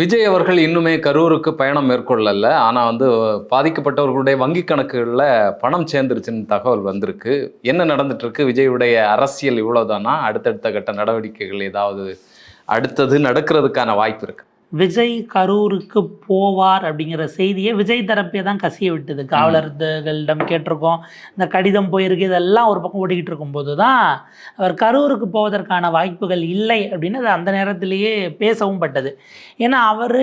விஜய் அவர்கள் இன்னுமே கரூருக்கு பயணம் மேற்கொள்ளல. ஆனால் வந்து பாதிக்கப்பட்டவர்களுடைய வங்கி கணக்குகளில் பணம் சேர்ந்துருச்சுன்னு தகவல் வந்திருக்கு. என்ன நடந்துட்டுருக்கு? விஜயுடைய அரசியல் இவ்வளோதானா அடுத்தடுத்த கட்ட நடவடிக்கைகள் ஏதாவது அடுத்தது நடக்கிறதுக்கான வாய்ப்பு இருக்கு. விஜய் கரூருக்கு போவார் அப்படிங்கிற செய்தியை விஜய் தரப்பே தான் கசிய விட்டது. காவலர்களிடம் கேட்டிருக்கோம். இந்த கடிதம் போயிருக்கு. இதெல்லாம் ஒரு பக்கம் ஓடிக்கிட்டு இருக்கும்போது தான் அவர் கரூருக்கு போவதற்கான வாய்ப்புகள் இல்லை அப்படின்னு அது அந்த நேரத்திலேயே பேசவும் பட்டது. ஏன்னா அவர்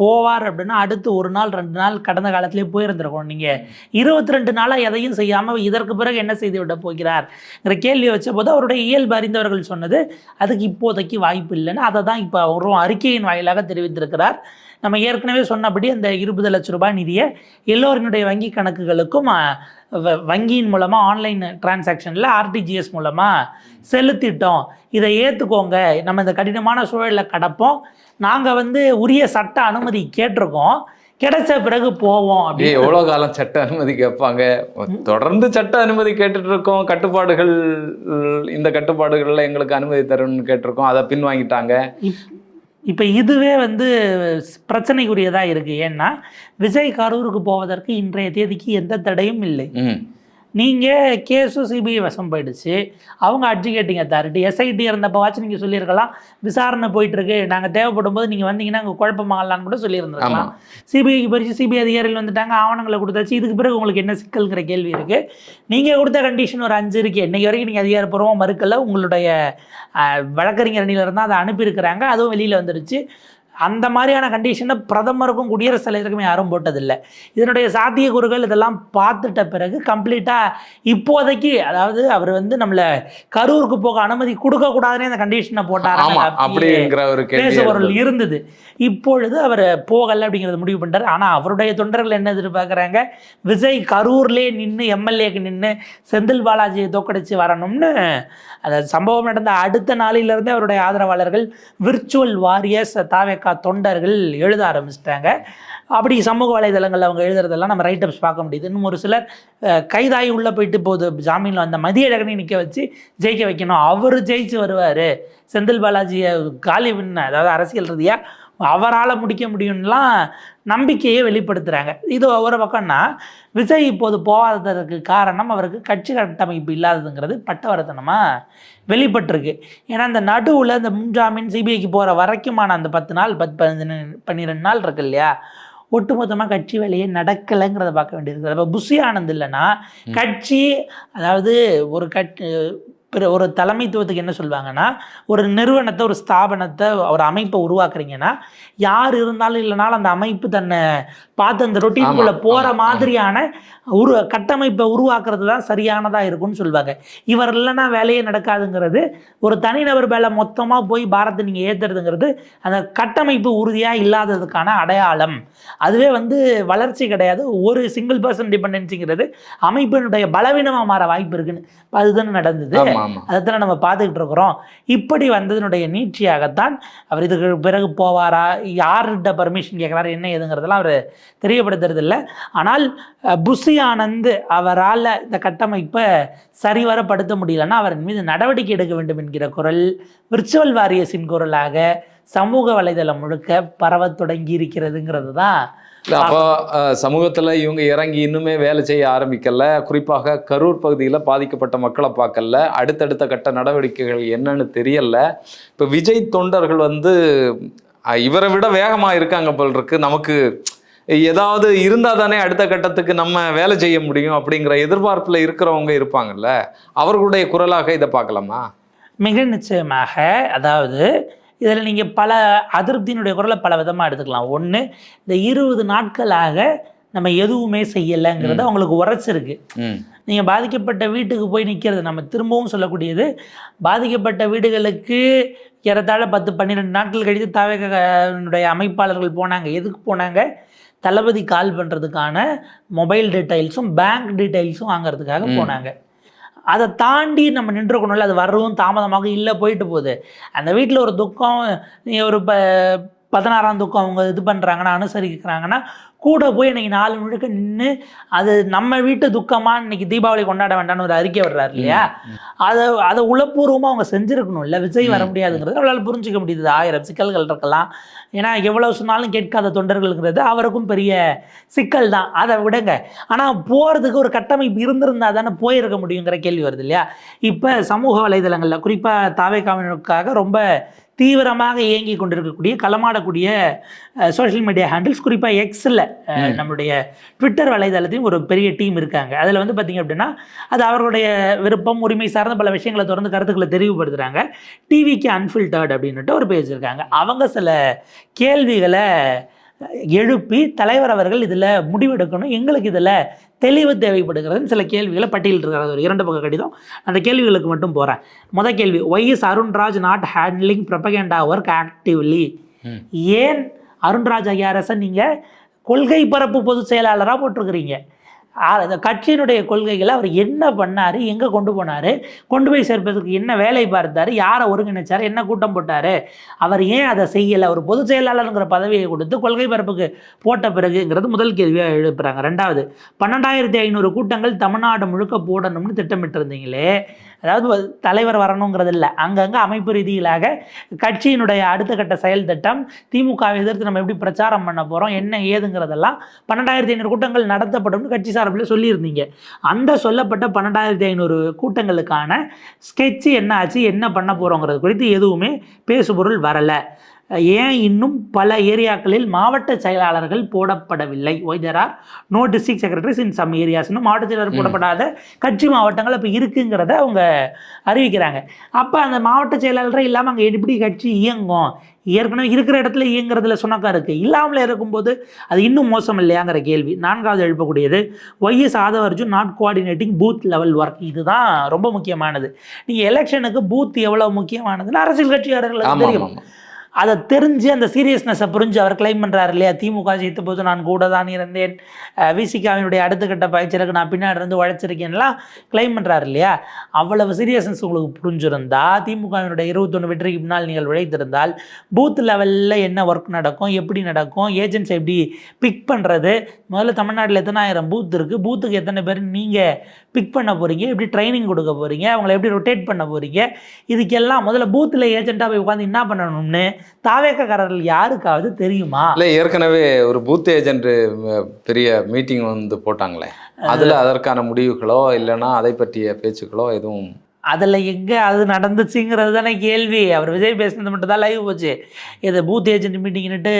போவார் அப்படின்னா அடுத்து ஒரு நாள் ரெண்டு நாள் கடந்த காலத்திலே போயிருந்திருக்கணும். நீங்கள் இருபத்தி ரெண்டு நாளாக எதையும் செய்யாமல் இதற்கு பிறகு என்ன செய்து விட போகிறார்ங்கிற கேள்வியை வச்ச போது அவருடைய இயல்பு அறிந்தவர்கள் சொன்னது அதுக்கு இப்போதைக்கு வாய்ப்பு இல்லைன்னு அதை தான் இப்போ அவரும் அறிக்கையின் வாயிலாக தெரிவித்திருக்கிறார். நம்ம ஏற்கனவே சொன்னபடி அந்த இருபது லட்ச ரூபாய் நிதியை எல்லோரினுடைய வங்கி கணக்குகளுக்கும் வங்கியின் மூலமாக ஆன்லைன் டிரான்சாக்ஷனில் ஆர்டிஜிஎஸ் மூலமாக செலுத்திட்டோம். இதை ஏற்றுக்கோங்க நம்ம இந்த கடினமான சூழலில் கடப்போம். நாங்கள் வந்து உரிய சட்ட அனுமதி கேட்டிருக்கோம். கிடைச்ச பிறகு போவோம் ஏய், அப்படின்னு எவ்வளவு காலம் சட்ட அனுமதி கேட்பாங்க? தொடர்ந்து சட்ட அனுமதி கேட்டுட்டு இருக்கோம் கட்டுப்பாடுகள் இந்த கட்டுப்பாடுகள்ல எங்களுக்கு அனுமதி தரணும்னு கேட்டிருக்கோம். அதை பின் வாங்கிட்டாங்க இப்போ இதுவே வந்து பிரச்சனைக்குரியதாக இருக்குது ஏன்னா விஜய் கரூருக்கு போவதற்கு இன்றைய தேதிக்கு எந்த தடையும் இல்லை. நீங்கள் கேஸும் சிபிஐ வசம் போயிடுச்சு. அவங்க அட்ஜுகேட்டிங் அத்தாரிட்டி எஸ்ஐடி இருந்தப்பவாச்சும் நீங்கள் சொல்லியிருக்கலாம். விசாரணை போயிட்டுருக்கு. நாங்கள் தேவைப்படும் போது நீங்கள் வந்தீங்கன்னா அங்கே குழப்பமாகலான்னு கூட சொல்லியிருந்திருக்கலாம். சிபிஐக்கு பறித்து சிபிஐ அதிகாரிகள் வந்துட்டாங்க. ஆவணங்களை கொடுத்தாச்சு. இதுக்கு பிறகு உங்களுக்கு என்ன சிக்கல்ங்கிற கேள்வி இருக்குது நீங்கள் கொடுத்த கண்டிஷன் ஒரு அஞ்சு இருக்குது இன்னைக்கு வரைக்கும் நீங்கள் அதிகாரப்பூர்வமாக மறுக்கல. உங்களுடைய வழக்கறிஞர் அணியில இருந்தால் அதை அனுப்பியிருக்கிறாங்க. அதுவும் வெளியில் வந்துடுச்சு அந்த மாதிரியான கண்டிஷனை பிரதமருக்கும் குடியரசுத் தலைவருக்கும் யாரும் போட்டதில்லை. இதனுடைய சாத்தியக்கூறுகள் இதெல்லாம் பார்த்துட்ட பிறகு கம்ப்ளீட்டாக இப்போதைக்கு அதாவது அவர் வந்து நம்மளை கரூருக்கு போக அனுமதி கொடுக்கக்கூடாதுன்னே அந்த கண்டிஷனை கேள்வி பேசுபொருள் இருந்தது. இப்பொழுது அவர் போகலை அப்படிங்கிறத முடிவு பண்ணிட்டார். ஆனால் அவருடைய தொண்டர்கள் என்ன எதிர்பார்க்குறாங்க? விஜய் கரூர்லேயே நின்று எம்எல்ஏக்கு நின்று செந்தில் பாலாஜியை தோக்கடிச்சு வரணும்னு அந்த சம்பவம் நடந்த அடுத்த நாளிலிருந்தே அவருடைய ஆதரவாளர்கள் விர்ச்சுவல் வாரியர்ஸ் தாவேக்கா தொண்டர்கள் எழுத ஆரம்பிச்சிட்டாங்க. அப்படி சமூக வலைதளங்களில் அவங்க எழுதுறதெல்லாம் நம்ம ரைட்டப்ஸ் பார்க்க முடியுது. இன்னும் ஒரு சிலர் கைதாகி உள்ளே போயிட்டு போது ஜாமீனில் அந்த மதிய இழகனையும் நிற்க வச்சு ஜெயிக்க வைக்கணும். அவர் ஜெயிச்சு வருவார். செந்தில் பாலாஜியை காலி பண்ண அதாவது அரசியல் ரீதியாக அவரால் முடிக்க முடியும்லாம் நம்பிக்கையை வெளிப்படுத்துகிறாங்க இது ஒரு பக்கம்னா விஜய் இப்போது போகாததற்கு காரணம் அவருக்கு கட்சி கட்டமைப்பு இல்லாததுங்கிறது பட்டவர்த்தனமாக வெளிப்பட்டிருக்கு. ஏன்னா இந்த நடுவில் இந்த முன்ஜாமீன் சிபிஐக்கு போகிற வரைக்குமான அந்த பத்து நாள் பத்து பதினஞ்சு பன்னிரெண்டு நாள் இருக்கு இல்லையா? ஒட்டுமொத்தமாக கட்சி வேலையே நடக்கலைங்கிறத பார்க்க வேண்டியிருக்கு அப்போ புஷி ஆனந்த் இல்லைன்னா கட்சி அதாவது ஒரு கட் பிற ஒரு தலைமைத்துவத்துக்கு என்ன சொல்லுவாங்கன்னா ஒரு நிறுவனத்தை ஒரு ஸ்தாபனத்தை ஒரு அமைப்பை உருவாக்குறீங்கன்னா யார் இருந்தாலும் இல்லைனாலும் அந்த அமைப்பு தன்னை பார்த்து அந்த ரொட்டீனுக்குள்ளே ஆமா, மாதிரியான உரு கட்டமைப்பை உருவாக்குறது தான் சரியானதாக இருக்கும்னு சொல்லுவாங்க. இவர் இல்லைன்னா வேலையே நடக்காதுங்கிறது ஒரு தனிநபர் மேலே மொத்தமாக போய் பாரத்தை நீங்கள் ஏற்றுறதுங்கிறது அந்த கட்டமைப்பு உறுதியாக இல்லாததுக்கான அடையாளம். அதுவே வந்து வளர்ச்சி கிடையாது. ஒரு சிங்கிள் பர்சன் டிபெண்டன்சிங்கிறது அமைப்பினுடைய பலவீனமாக மாற வாய்ப்பு இருக்குன்னு அதுதானே நடந்தது. அதைத்தானே நம்ம பார்த்துக்கிட்டு இருக்கிறோம். இப்படி வந்ததனுடைய நீட்சியாகத்தான் அவர் இதுக்கு பிறகு போவாரா? யார்கிட்ட பர்மிஷன் கேட்குறாரு என்ன ஏதுங்கிறதெல்லாம் அவர் தெரியப்படுத்துறதில்ல. ஆனால் புஷி ஆனந்த் அவரால் இந்த கட்டமைப்பை சரிவரப்படுத்த முடியலன்னா அவரின் மீது நடவடிக்கை எடுக்க வேண்டும் என்கிற குரல் விர்ச்சுவல் வாரியஸின் குரலாக சமூக வலைதளம் முழுக்க பரவத் தொடங்கி இருக்கிறதுங்கிறது தான் அப்போ சமூகத்துல இவங்க இறங்கி இன்னுமே வேலை செய்ய ஆரம்பிக்கல. குறிப்பாக கரூர் பகுதியில பாதிக்கப்பட்ட மக்களை பார்க்கல. அடுத்தடுத்த கட்ட நடவடிக்கைகள் என்னன்னு தெரியல. இப்ப விஜய் தொண்டர்கள் வந்து இவரை விட வேகமா இருக்காங்க போல் இருக்கு. நமக்கு ஏதாவது இருந்தா தானே அடுத்த கட்டத்துக்கு நம்ம வேலை செய்ய முடியும் அப்படிங்கிற எதிர்பார்ப்புல இருக்கிறவங்க இருப்பாங்கல்ல அவர்களுடைய குரலாக இதை பார்க்கலாமா? மிக நிச்சயமாக. அதாவது இதில் நீங்கள் பல அதிருப்தியினுடைய குரலை பல விதமாக எடுத்துக்கலாம். ஒன்று இந்த இருபது நாட்களாக நம்ம எதுவுமே செய்யலைங்கிறது அவங்களுக்கு உரைச்சிருக்கு நீங்கள் பாதிக்கப்பட்ட வீட்டுக்கு போய் நிற்கிறது நம்ம திரும்பவும் சொல்லக்கூடியது பாதிக்கப்பட்ட வீடுகளுக்கு ஏறத்தாழ பத்து பன்னிரெண்டு நாட்கள் கழித்து தவனுடைய அமைப்பாளர்கள் போனாங்க. எதுக்கு போனாங்க? தளபதி கால் பண்ணுறதுக்கான மொபைல் டீட்டெயில்ஸும் பேங்க் டீட்டெயில்ஸும் வாங்குறதுக்காக. போனாங்க அதை தாண்டி நம்ம நின்றுக்கணும்ல அது வரவும் தாமதமாக இல்லை போயிட்டு போகுது அந்த வீட்டில் ஒரு துக்கம் நீ ஒரு ப பதினாறாம் துக்கம் அவங்க இது பண்ணுறாங்கன்னா அனுசரிக்கிறாங்கன்னா கூட போய் இன்னைக்கு நாலு முழுக்க நின்று அது நம்ம வீட்டு துக்கமா இன்னைக்கு தீபாவளி கொண்டாட வேண்டாம்னு ஒரு அறிக்கை விடுறாரு இல்லையா? அதை அதை உளப்பூர்வமாக அவங்க செஞ்சிருக்கணும் இல்லை. விஜய் வர. முடியாதுங்கிறது அவளால் புரிஞ்சுக்க முடியுது. ஆயிரம் சிக்கல்கள் இருக்கலாம். ஏன்னா எவ்வளவு சொன்னாலும் கேட்காத தொண்டர்களுங்கிறது அவருக்கும் பெரிய சிக்கல் தான். அதை விடுங்க. ஆனால் போகிறதுக்கு ஒரு கட்டமைப்பு இருந்திருந்தா தானே போயிருக்க முடியுங்கிற கேள்வி வருது இல்லையா? இப்போ சமூக வலைதளங்களில் குறிப்பாக தாவேக்காவினுக்காக ரொம்ப தீவிரமாக இயங்கி கொண்டிருக்கக்கூடிய களமாடக்கூடிய சோஷியல் மீடியா ஹேண்டில்ஸ் குறிப்பாக எக்ஸில். நம்மளுடைய ட்விட்டர் வலைதளத்தையும் ஒரு பெரிய டீம் இருக்காங்க. அதில் வந்து பார்த்திங்க அப்படின்னா அது அவர்களுடைய விருப்பம் உரிமை சார்ந்த பல விஷயங்களை தொடர்ந்து கருத்துக்களை தெரிவுபடுத்துகிறாங்க டிவிக்கு அன்ஃபில்டர்ட் அப்படின்னுட்டு ஒரு பேஜ் இருக்காங்க. அவங்க சில கேள்விகளை எழுப்பி தலைவர் அவர்கள் இதில் முடிவெடுக்கணும். எங்களுக்கு இதில் தெளிவு தேவைப்படுகிறதுன்னு சில கேள்விகளை பட்டியலிட்டிருக்கிறது ஒரு இரண்டு பக்க கடிதம். அந்த கேள்விகளுக்கு மட்டும் போகிறேன் முத கேள்வி why is Arunraj not handling propaganda work actively. ஏன் அருண்ராஜ் ஐஆர்எஸை நீங்கள் கொள்கை பரப்பு பொதுச் செயலாளராக போட்டிருக்கிறீங்க? அந்த கட்சியினுடைய கொள்கைகளை அவர் என்ன பண்ணார்? எங்கே கொண்டு போனார்? கொண்டு போய் சேர்ப்பதற்கு என்ன வேலை பார்த்தார்? யாரை ஒருங்கிணைச்சார்? என்ன கூட்டம் போட்டார்? அவர் ஏன் அதை செய்யலை? ஒரு பொதுச் செயலாளருங்கிற பதவியை கொடுத்து கொள்கை பரப்புக்கு போட்ட பிறகுங்கிறது முதல் கேள்வியாக எழுப்புறாங்க. ரெண்டாவது பன்னெண்டாயிரத்தி ஐநூறு கூட்டங்கள் தமிழ்நாடு முழுக்க போடணும்னு திட்டமிட்டிருந்தீங்களே அதாவது தலைவர் வரணுங்கிறது இல்லை அங்கங்கே அமைப்பு ரீதியிலாக கட்சியினுடைய அடுத்த கட்ட செயல் திட்டம் திமுகவை எதிர்த்து நம்ம எப்படி பிரச்சாரம் பண்ண போகிறோம் என்ன ஏதுங்கிறதெல்லாம் பன்னெண்டாயிரத்தி ஐநூறு கூட்டங்கள் நடத்தப்படும்னு கட்சி சார்பில் சொல்லியிருந்தீங்க. அந்த சொல்லப்பட்ட பன்னெண்டாயிரத்தி ஐநூறு கூட்டங்களுக்கான ஸ்கெட்சு என்ன ஆச்சு என்ன பண்ண போகிறோங்கிறது குறித்து எதுவுமே பேசுபொருள் வரலை. ஏன் இன்னும் பல ஏரியாக்களில் மாவட்ட செயலாளர்கள் போடப்படவில்லை? Why there are no district secretaries in some areas இன்னும் மாவட்ட செயலாளர். போடப்படாத கட்சி மாவட்டங்கள் இப்போ இருக்குங்கிறத அவங்க அறிவிக்கிறாங்க. அப்போ அந்த மாவட்ட செயலாளரே இல்லாமல் அங்கே எப்படி கட்சி இயங்கும்? ஏற்கனவே இருக்கிற இடத்துல இயங்குறதுல சுணக்கம் இருக்குது இல்லாமல் இருக்கும்போது அது இன்னும் மோசம் இல்லையாங்கிற கேள்வி. நான்காவது எழுப்பக்கூடியது why is Aadhav Arjun not coordinating booth level work இதுதான் ரொம்ப முக்கியமானது. நீங்கள் எலெக்ஷனுக்கு பூத் எவ்வளோ முக்கியமானதுன்னு அரசியல் கட்சியாளர்களுக்கு தெரியும். அதை தெரிஞ்சு அந்த சீரியஸ்னஸை புரிஞ்சு அவர் கிளைம் பண்ணுறாரு இல்லையா? திமுக ஜெயித்த போது நான் கூட தான் இருந்தேன் விசிகாவினுடைய அடுத்த கட்ட பயிற்சியருக்கு நான் பின்னாடி இருந்து உழைச்சிருக்கேன்லாம் கிளைம் பண்ணுறாரு இல்லையா? அவ்வளவு சீரியஸ்னஸ் உங்களுக்கு புரிஞ்சிருந்தா திமுகவினுடைய இருபத்தொன்று வெற்றிக்கு முன்னால் நீங்கள் உழைத்திருந்தால் பூத் லெவலில் என்ன ஒர்க் நடக்கும் எப்படி நடக்கும் ஏஜென்ட்ஸ் எப்படி பிக் பண்ணுறது முதல்ல தமிழ்நாட்டில் எத்தனாயிரம் பூத் இருக்குது பூத்துக்கு எத்தனை பேர் நீங்கள் பிக் பண்ண போகிறீங்க எப்படி ட்ரைனிங் கொடுக்க போகிறீங்க அவங்கள எப்படி ரொட்டேட் பண்ண போகிறீங்க இதுக்கெல்லாம் முதல்ல பூத்தில் ஏஜென்ட்டாக போய் உட்காந்து என்ன பண்ணணும்னு தாவேக்கக்காரர்கள் யாருக்காவது தெரியுமா? இல்லை ஏற்கனவே ஒரு பூத் ஏஜென்ட் பெரிய மீட்டிங் வந்து போட்டாங்களே. அதில் அதற்கான முடிவுகளோ இல்லைன்னா அதை பற்றிய பேச்சுக்களோ எதுவும் அதில் எங்கே அது நடந்துச்சுங்கிறது தானே கேள்வி. அவர் விஜய் பேசினது மட்டும் தான் லைவ் போச்சு. இது பூத் ஏஜென்ட் மீட்டிங்னுட்டு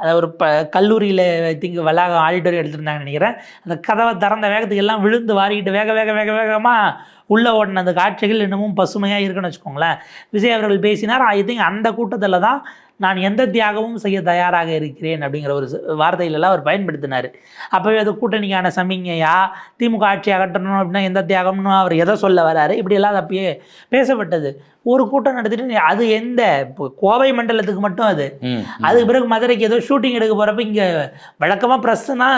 அதை ஒரு ப கல்லூரியில் திங்க வளாகம் ஆடிட்டோரியம் எடுத்திருந்தாங்கன்னு நினைக்கிறேன். அந்த கதவை திறந்த வேகத்துக்கு எல்லாம் விழுந்து வாரிக்கிட்டு வேக வேக வேக வேகமாக உள்ளே ஓடின அந்த காட்சிகள் இன்னமும் பசுமையாக இருக்குன்னு வச்சுக்கோங்களேன். விஜய் அவர்கள் பேசினார். ஐ திங்க் அந்த கூட்டத்தில் தான் நான் எந்த தியாகமும் செய்ய தயாராக இருக்கிறேன் அப்படிங்கிற ஒரு வார்த்தையிலலாம் வார்த்தையிலெல்லாம் அவர் பயன்படுத்தினார். அப்போவே அது கூட்டணிக்கான சமிங்கையா திமுக ஆட்சி அகற்றணும் அப்படின்னா எந்த தியாகம்னு அவர் எதை சொல்ல வராரு? இப்படியெல்லாம் அது அப்பயே பேசப்பட்டது. ஒரு கூட்டம் நடத்திட்டு அது எந்த கோவை மண்டலத்துக்கு மட்டும் அது. அதுக்கு பிறகு மதுரைக்கு ஏதோ ஷூட்டிங் எடுக்க போகிறப்ப இங்கே வழக்கமாக ப்ரெஸ்ஸுனா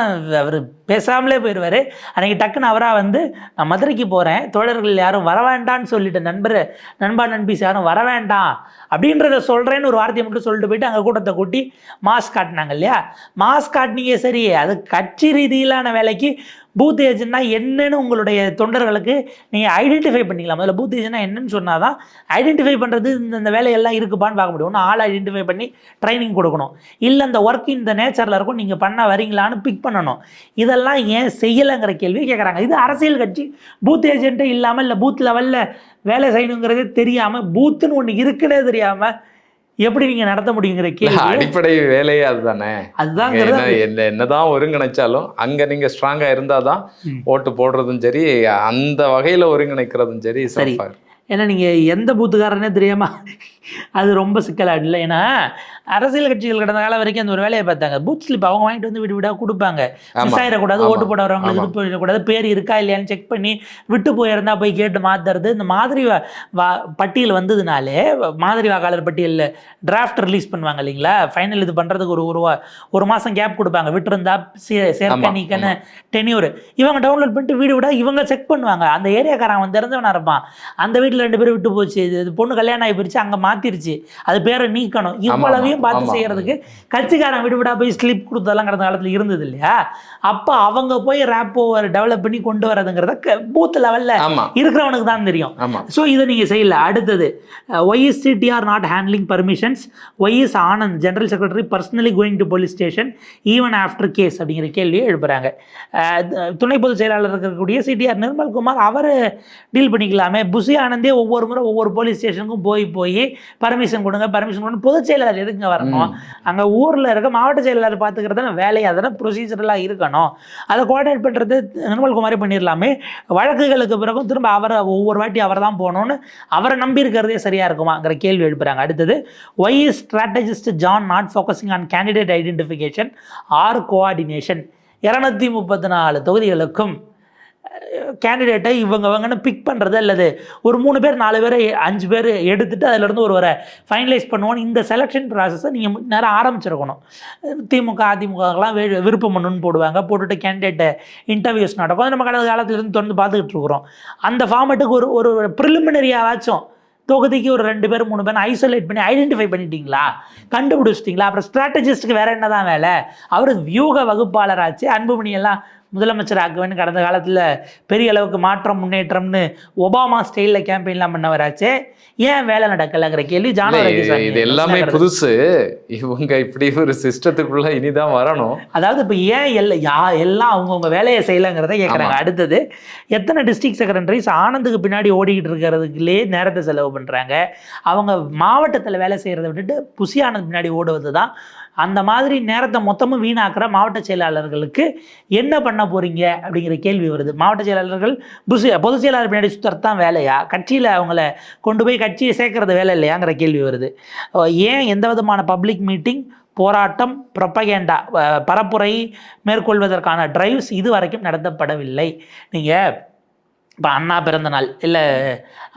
அவர் பேசாமலே போயிடுவார் அன்றைக்கி டக்குன்னு அவராக வந்து நான் மதுரைக்கு போகிறேன் தோழர்கள் யாரும் வர வேண்டாம்னு சொல்லிட்டு நண்பர் நண்பா நண்பீஸ் யாரும் வர வேண்டாம் அப்படின்றத சொல்கிறேன்னு ஒரு வார்த்தையை மட்டும் சொல்லிட்டு போயிட்டு அங்கே கூட்டத்தை கூட்டி மாஸ்க் காட்டினாங்க இல்லையா? மாஸ்க் காட்டினீங்க சரி அது கட்சி ரீதியிலான வேலைக்கு பூத் ஏஜென்ட்னா என்னன்னு உங்களுடைய தொண்டர்களுக்கு நீங்கள் ஐடென்டிஃபை பண்ணிக்கலாம். முதல்ல பூத் ஏஜென்ட்னா என்னன்னு சொன்னால் தான் ஐடென்டிஃபை பண்ணுறது இந்த இந்த வேலையெல்லாம் இருக்குப்பான்னு பார்க்க முடியும். ஒன்று ஆள் ஐடென்டிஃபை பண்ணி ட்ரைனிங் கொடுக்கணும். இல்லை அந்த ஒர்க் இந்த நேச்சரில் இருக்கும். நீங்கள் பண்ண வரீங்களான்னு பிக் பண்ணணும். இதெல்லாம் ஏன் செய்யலைங்கிற கேள்வி கேட்குறாங்க இது அரசியல் கட்சி. பூத் ஏஜென்ட்டே இல்லாமல் இல்லை பூத் லெவலில் வேலை செய்யணுங்கிறதே தெரியாமல் பூத்துன்னு ஒன்று இருக்குன்னே தெரியாமல் எப்படி நீங்கள் நடத்த முடியுங்கிற கேள்வி. அடிப்படை வேலையே அதுதானே. அதுதாங்கிறது என்ன என்ன- என்னதான் ஒருங்கிணைச்சாலும் அங்க நீங்க ஸ்ட்ராங்கா இருந்தாதான். ஓட்டு போடுறதும் சரி அந்த வகையில ஒருங்கிணைக்கிறதும் சரி சரி. ஏன்னா நீங்கள் எந்த பூத்துக்காரனே தெரியாம அது ரொம்ப சிக்கலாக இல்லை ஏன்னா அரசியல் கட்சிகள் கடந்த காலம் வரைக்கும் அந்த ஒரு வேலையை பார்த்தாங்க. பூத் ஸ்லிப் அவங்க வாங்கிட்டு வந்து விடா கொடுப்பாங்க. ஆமா மிஸ் ஆயிடக்கூடாது. ஓட்டு போட வரவங்களுக்கு இது போயிடக்கூடாது பேர் இருக்கா இல்லையான்னு செக் பண்ணி விட்டு போயிருந்தா போய் கேட்டு மாத்துறது. இந்த மாதிரி வா- பட்டியல் வந்ததுனாலே மாதிரி வாக்காளர் பட்டியலில் டிராஃப்ட் ரிலீஸ் பண்ணுவாங்க இல்லைங்களா? ஃபைனல் இது பண்ணுறதுக்கு ஒரு ஒரு ஒரு மாதம் கேப் கொடுப்பாங்க. விட்டுருந்தா சே- சேர்க்க ஆமா, நீக்கன்னு டென்யூர் இவங்க டவுன்லோட் பண்ணிட்டு வீடு விட இவங்க செக் பண்ணுவாங்க. அந்த ஏரியாக்காரன் அவன் தெரிஞ்சவனா இருப்பான். அந்த வீட்டில் ரெண்டு பேரும் விட்டு போச்சு. இது பொண்ணு கல்யாணம் ஆகி போயிருச்சு அங்கே மாத்திருச்சு. அது பேரை நீக்கணும். இவ்வளவையும் வேலையும் பார்த்து ஆமா. செய்யறதுக்கு கட்சிக்காரன் விடு விடா போய் ஸ்லிப் கொடுத்ததெல்லாம் கடந்த காலத்தில் இருந்தது இல்லையா? அப்போ அவங்க போய் ரேப்போ டெவலப் பண்ணி கொண்டு வரதுங்கிறத பூத் லெவலில் இருக்கிறவனுக்கு தான் தெரியும். ஸோ இதை நீங்கள் செய்யல. அடுத்தது why is CDR not handling permissions why is Anand general secretary personally going to police station even after case அப்படிங்கிற கேள்வியை எழுப்புறாங்க. துணை பொதுச் செயலாளர் இருக்கக்கூடிய சிடிஆர் நிர்மல்குமார் அவர் டீல் பண்ணிக்கலாமே. புசி ஆனந்தே ஒவ்வொரு முறை ஒவ்வொரு போலீஸ் ஸ்டேஷனுக்கும் போய் போய் பர்மிஷன் கொடுங்க பர்மிஷன் கொடுங்க. பொதுச் செயலாளர் எதுக்குங்க வரணும். அங்கே ஊரில் இருக்க மாவட்ட செயலாளர் பார்த்துக்கிறது வேலை அதெல்லாம் ப்ரொசீஜரெலாம் இருக்கணும். அதை கோஆர்டினேட் பண்ணுறது நிர்மல்குமாரே பண்ணிடலாமே. வழக்குகளுக்கு பிறகும் திரும்ப அவரை ஒவ்வொரு வாட்டி அவர் தான் போகணும்னு அவரை நம்பி இருக்கிறதே சரியாக இருக்குமாங்கிற கேள்வி எழுப்புறாங்க. அடுத்தது why is strategist John not focusing on candidate identification or coordination இரநூத்தி முப்பத்தி நாலு தொகுதிகளுக்கும் கேண்டிடேட்டை இவங்க இவங்கன்னு பிக் பண்ணுறது அல்லது ஒரு மூணு பேர் நாலு பேர் அஞ்சு பேர் எடுத்துட்டு அதிலிருந்து ஒருவரை ஃபைனலைஸ் பண்ணுவோன்னு இந்த செலெக்ஷன் ப்ராசஸை நீங்கள் நேரம் ஆரம்பிச்சிருக்கணும். திமுக அதிமுகலாம் வி- விருப்பம் மனுன்னு போடுவாங்க. போட்டுட்டு கேண்டிடேட்டை இன்டர்வியூஸ் நடக்கும். அது நம்ம கடந்த காலத்துலேருந்து தொடர்ந்து பார்த்துக்கிட்டு இருக்கிறோம். அந்த ஃபார்மேட்டுக்கு ஒரு ஒரு ப்ரிலிமினரியாவாச்சும் தொகுதிக்கு ஒரு ரெண்டு பேர் மூணு பேர் ஐசோலேட் பண்ணி ஐடென்டிஃபை பண்ணிட்டீங்களா? கண்டுபிடிச்சிட்டிங்களா? அப்புறம் ஸ்ட்ராட்டஜிஸ்ட்டுக்கு வேறு என்ன தான் வேலை? அவர் வியூக வகுப்பாளராச்சு. அன்புமணி எல்லாம் முதலமைச்சர் ஆக்குவேன்னு கடந்த காலத்தில் பெரிய அளவுக்கு மாற்றம் முன்னேற்றம்னு ஒபாமா ஸ்டைலில் கேம்பெயின்லாம் பண்ணவராச்சே. ஏன் வேலை நடக்கலைங்கிற கேள்வி இல்ல, ஜானவரதி இது எல்லாமே. புதுசு. இவங்க இப்படி ஒரு சிஸ்டத்துக்குள்ள இனிதான் வரணும். அதாவது இப்போ ஏன் எல்லா யா எல்லாம் அவங்கவுங்க வேலையை செய்யலைங்கிறத கேட்குறாங்க அடுத்தது எத்தனை டிஸ்ட்ரிக்ட் செக்ரட்டரிஸ் ஆனந்துக்கு பின்னாடி ஓடிக்கிட்டு இருக்கிறதுக்குள்ளே நேரத்தை செலவு பண்ணுறாங்க அவங்க மாவட்டத்தில் வேலை செய்கிறத விட்டுட்டு புசி ஆனந்த் பின்னாடி ஓடுவது தான் அந்த மாதிரி நேரத்தை மொத்தமும் வீணாக்குற மாவட்ட செயலாளர்களுக்கு என்ன பண்ண போறீங்க அப்படிங்கிற கேள்வி வருது. மாவட்ட செயலாளர்கள் புசு பொதுச் செயலாளர் பின்னாடி சுற்றுறது தான் வேலையா? கட்சியில் அவங்கள கொண்டு போய் கட்சியை சேர்க்கறது வேலை இல்லையாங்கிற கேள்வி வருது. ஏன் எந்த விதமான பப்ளிக் மீட்டிங் போராட்டம் ப்ரொப்பகேண்டா பரப்புரை மேற்கொள்வதற்கான டிரைவ்ஸ் இது வரைக்கும் நடத்தப்படவில்லை. நீங்கள் இப்போ அண்ணா பிறந்த நாள் இல்லை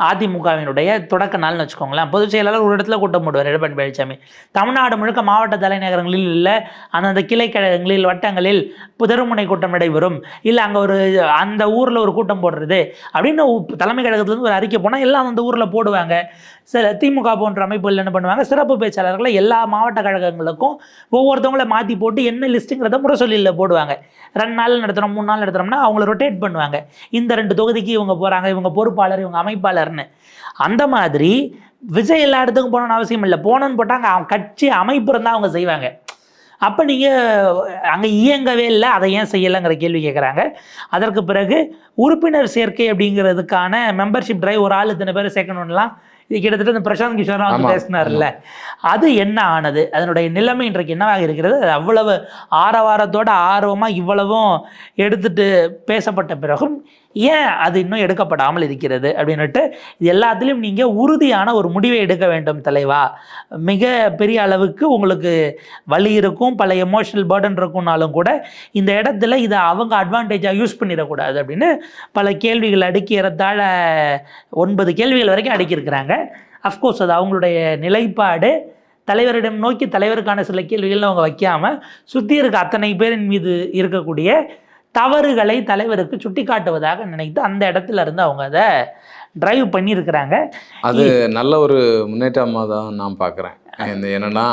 அதிமுகவினுடைய தொடக்க நாள்னு வச்சுக்கோங்களேன். பொதுச் செயலாளர் ஒரு இடத்துல கூட்டம் போடுவார் எடப்பாடி பழனிசாமி. தமிழ்நாடு முழுக்க மாவட்ட தலைநகரங்களில் இல்லை அந்தந்த கிளைக்கழகங்களில் வட்டங்களில் புதருமுனை கூட்டம் நடைபெறும். இல்லை அங்கே ஒரு அந்த ஊரில் ஒரு கூட்டம் போடுறது அப்படின்னு தலைமை கழகத்துலேருந்து ஒரு அறிக்கை போனால் எல்லாம் அந்த ஊரில் போடுவாங்க. சில திமுக போன்ற அமைப்புகள் என்ன பண்ணுவாங்க? சிறப்பு பேச்சாளர்களை எல்லா மாவட்ட கழகங்களுக்கும் ஒவ்வொருத்தவங்கள மாற்றி போட்டு என்ன லிஸ்ட்டுங்கிறத முரசொலியில் போடுவாங்க. ரெண்டு நாள் நடத்துகிறோம் மூணு நாள் நடத்துகிறோம்னா அவங்கள ரொட்டேட் பண்ணுவாங்க. இந்த ரெண்டு தொகுதிக்கு இவங்க போகிறாங்க இவங்க பொறுப்பாளர் இவங்க அமைப்பாளர் அமைப்பாளர்னு அந்த மாதிரி விஜய் எல்லா இடத்துக்கும் போகணும்னு அவசியம் இல்லை. போகணுன்னு போட்டாங்க அவங்க கட்சி அமைப்பு இருந்தால் அவங்க செய்வாங்க. அப்போ நீங்கள் அங்கே இயங்கவே இல்லை. அதை ஏன் செய்யலைங்கிற கேள்வி கேட்குறாங்க அதற்கு பிறகு உறுப்பினர் சேர்க்கை அப்படிங்கிறதுக்கான மெம்பர்ஷிப் டிரைவ் ஒரு ஆள் இத்தனை பேர் சேர்க்கணும்லாம் இது கிட்டத்தட்ட இந்த பிரசாந்த் கிஷோரா வந்து பேசினார்ல. அது என்ன ஆனது? அதனுடைய நிலைமை இன்றைக்கு என்னவாக இருக்கிறது? அது அவ்வளவு ஆரவாரத்தோட ஆர்வமாக இவ்வளவும் எடுத்துட்டு பேசப்பட்ட பிறகும் ஏன் அது இன்னும் எடுக்கப்படாமல் இருக்கிறது அப்படின்னுட்டு இது எல்லாத்துலேயும் நீங்கள் உறுதியான ஒரு முடிவை எடுக்க வேண்டும் தலைவா. மிக பெரிய அளவுக்கு உங்களுக்கு வழி இருக்கும் பல எமோஷனல் பேர்டன் இருக்கும்னாலும் கூட இந்த இடத்துல இதை அவங்க அட்வான்டேஜாக யூஸ் பண்ணிடக்கூடாது அப்படின்னு பல கேள்விகள் அடுக்கி ஒன்பது கேள்விகள் வரைக்கும் அடுக்கியிருக்கிறாங்க அஃப்கோர்ஸ் அது அவங்களுடைய நிலைப்பாடு. தலைவரிடம் நோக்கி தலைவருக்கான சில கேள்விகள் அவங்க வைக்காமல் சுற்றி இருக்க அத்தனை பேரின் மீது இருக்கக்கூடிய தவறுகளை தலைவருக்கு சுட்டிக்காட்டுவதாக நினைத்து அந்த இடத்துல இருந்து அவங்க அதை டிரைவ் பண்ணியிருக்கிறாங்க. அது நல்ல ஒரு முன்னேற்றமாக தான் நான் பார்க்குறேன். என்னன்னா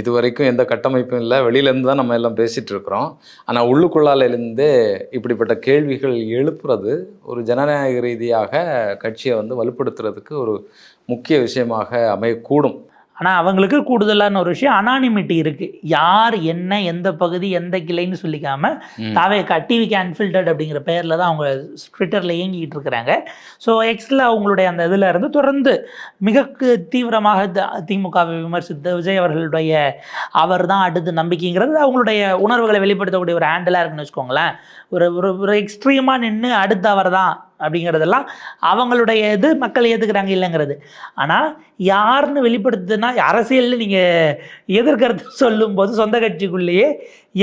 இது வரைக்கும் எந்த கட்டமைப்பும் இல்லை. வெளியிலேருந்து தான் நம்ம எல்லாம் பேசிட்டு இருக்கிறோம். ஆனால் உள்ளுக்குள்ளாலேருந்தே இப்படிப்பட்ட கேள்விகள் எழுப்புறது ஒரு ஜனநாயக ரீதியாக கட்சியை வந்து வலுப்படுத்துறதுக்கு ஒரு முக்கிய விஷயமாக அமையக்கூடும். ஆனால் அவங்களுக்கு கூடுதலான ஒரு விஷயம் அனானிமிட்டி இருக்குது யார் என்ன எந்த பகுதி எந்த கிளைன்னு சொல்லிக்காம ம். தாவே டிவிக்கு அன்ஃபில்டர்ட் அப்படிங்கிற பெயரில் தான் அவங்க ட்விட்டரில் இயங்கிட்டு இருக்கிறாங்க. ஸோ எக்ஸில் அவங்களுடைய அந்த இதில் இருந்து தொடர்ந்து மிக தீவிரமாக திமுகவை விமர்சித்த விஜய் அவர்களுடைய அவர் தான் அடுத்து நம்பிக்கைங்கிறது அவங்களுடைய உணர்வுகளை வெளிப்படுத்தக்கூடிய ஒரு ஹேண்டிலாக இருக்குன்னு வச்சுக்கோங்களேன். ஒரு ஒரு ஒரு எக்ஸ்ட்ரீமாக நின்று அடுத்து அவர் தான் அப்படிங்கிறதெல்லாம் அவங்களுடைய இது மக்கள் ஏற்றுக்கிறாங்க இல்லைங்கிறது. ஆனால் யாருன்னு வெளிப்படுத்துதுன்னா அரசியலில் நீங்கள் எதிர்கருத்து சொல்லும்போது சொந்த கட்சிக்குள்ளேயே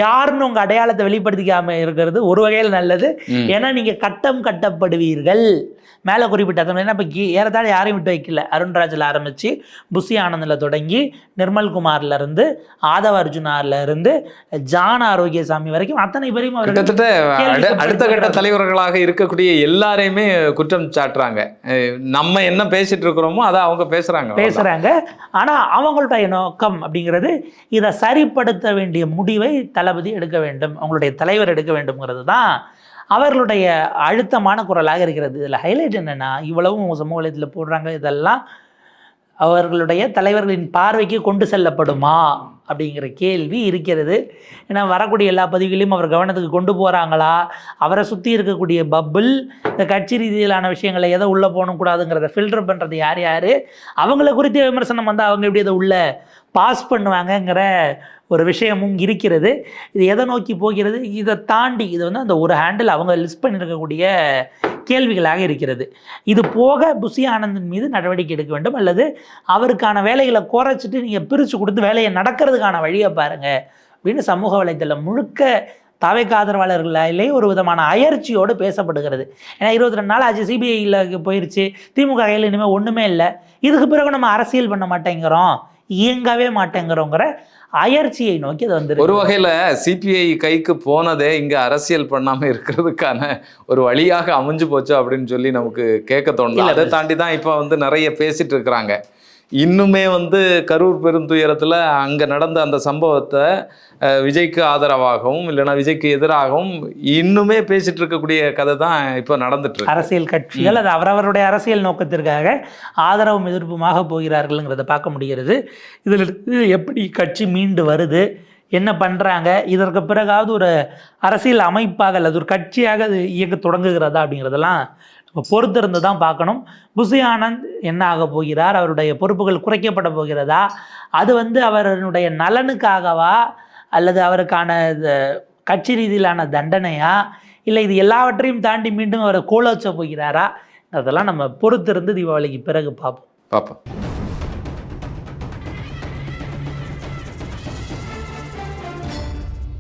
யாருன்னு உங்க அடையாளத்தை வெளிப்படுத்திக்காம இருக்கிறது ஒரு வகையில் நல்லது. ஏன்னா நீங்க கட்டம் கட்டப்படுவீர்கள். மேலே குறிப்பிட்ட மாதிரி இப்போ ஏறத்தாழ யாரையும் விட்டு வைக்கல. அருண்ராஜில் ஆரம்பிச்சு புஷி ஆனந்தில் தொடங்கி நிர்மல்குமார்ல இருந்து ஆதவ அர்ஜுனார்ல இருந்து ஜான் ஆரோக்கியசாமி வரைக்கும் அத்தனை பேரையும் கிட்டத்தட்ட அடுத்த கட்ட தலைவர்களாக இருக்கக்கூடிய எல்லாரையுமே குற்றம் சாட்டுறாங்க. நம்ம என்ன பேசிட்டு இருக்கிறோமோ அதை அவங்க பேசுறாங்க. பேசுறாங்க. ஆனா அவங்களுடைய நோக்கம் அப்படிங்கிறது இதை சரிப்படுத்த வேண்டிய முடிவை தளபதி எடுக்க வேண்டும் அவங்களுடைய தலைவர் எடுக்க வேண்டும்ங்கிறது தான் அவர்களுடைய அழுத்தமான குரலாக இருக்கிறது. இதில் ஹைலைட் என்னென்னா இவ்வளவும் சமூக வலைத்தில் போடுறாங்க இதெல்லாம் அவர்களுடைய தலைவர்களின் பார்வைக்கு கொண்டு செல்லப்படுமா அப்படிங்கிற கேள்வி இருக்கிறது. ஏன்னா வரக்கூடிய எல்லா பதிவுகளையும் அவர் கவனத்துக்கு கொண்டு போகிறாங்களா அவரை சுற்றி இருக்கக்கூடிய பப்பிள் இந்த கட்சி ரீதியிலான விஷயங்களை எதை உள்ளே போகக்கூடாதுங்கிறத ஃபில்டர் பண்ணுறது யார் யார்? அவங்கள குறித்த விமர்சனம் வந்து அவங்க எப்படி அதை உள்ளே பாஸ் பண்ணுவாங்கங்கிற ஒரு விஷயமும் இருக்கிறது. இது எதை நோக்கி போகிறது? இதை தாண்டி இது வந்து அந்த ஒரு ஹேண்டில் அவங்க லிஸ்ட் பண்ணியிருக்கக்கூடிய கேள்விகளாக இருக்கிறது. இது போக புஷி ஆனந்தின் மீது நடவடிக்கை எடுக்க வேண்டும். அல்லது அவருக்கான வேலைகளை குறைச்சிட்டு நீங்கள் பிரித்து கொடுத்து வேலையை நடக்கிறதுக்கான வழியை பாருங்கள் அப்படின்னு சமூக வலைத்தளம் முழுக்க தாவைக்கு ஆதரவாளர்களிலே ஒரு விதமான அயற்சியோடு பேசப்படுகிறது. ஏன்னா இருபத்தி ரெண்டு நாள் ஆச்சு சிபிஐயில் போயிருச்சு. திமுக கையில் இனிமேல் ஒன்றுமே இல்லை. இதுக்கு பிறகு நம்ம அரசியல் பண்ண மாட்டேங்கிறோம். இயங்கவே மாட்டேங்கிறோங்கிற அயற்சியை நோக்கி அது வந்து ஒரு வகையில சிபிஐ கைக்கு போனதே இங்க அரசியல் பண்ணாம இருக்கிறதுக்கான ஒரு வழியாக அமைஞ்சு போச்சு அப்படின்னு சொல்லி நமக்கு கேட்க இல்ல, அதை தாண்டி தான் இப்போ வந்து நிறைய பேசிட்டு இருக்கிறாங்க. இன்னுமே வந்து கரூர் பெருந்துயரத்துல அங்க நடந்த அந்த சம்பவத்தை விஜய்க்கு ஆதரவாகவும் இல்லைன்னா விஜய்க்கு எதிராகவும் இன்னுமே பேசிட்டு இருக்கக்கூடிய கதை தான் இப்போ நடந்துட்டு அரசியல் கட்சிகள் அது அவரவருடைய அரசியல் நோக்கத்திற்காக ஆதரவும் எதிர்ப்புமாக போகிறார்கள்ங்கிறத பார்க்க முடிகிறது. இதில் இருந்து எப்படி கட்சி மீண்டு வருது என்ன பண்ணுறாங்க இதற்கு பிறகாவது ஒரு அரசியல் அமைப்பாக அல்லது ஒரு கட்சியாக அது இயக்க தொடங்குகிறதா அப்படிங்கிறதெல்லாம் பொறுத்திருந்து தான் பார்க்கணும். புசி ஆனந்த் என்ன ஆக போகிறார்? அவருடைய பொறுப்புகள் குறைக்கப்பட போகிறதா? அது வந்து அவருடைய நலனுக்காகவா? அல்லது அவருக்கான கட்சி ரீதியிலான தண்டனையா? இல்லை இது எல்லாவற்றையும் தாண்டி மீண்டும் அவரை கோல வச்ச போகிறாரா? அதெல்லாம் நம்ம பொறுத்திருந்து தீபாவளிக்கு பிறகு பார்ப்போம். பார்ப்போம்.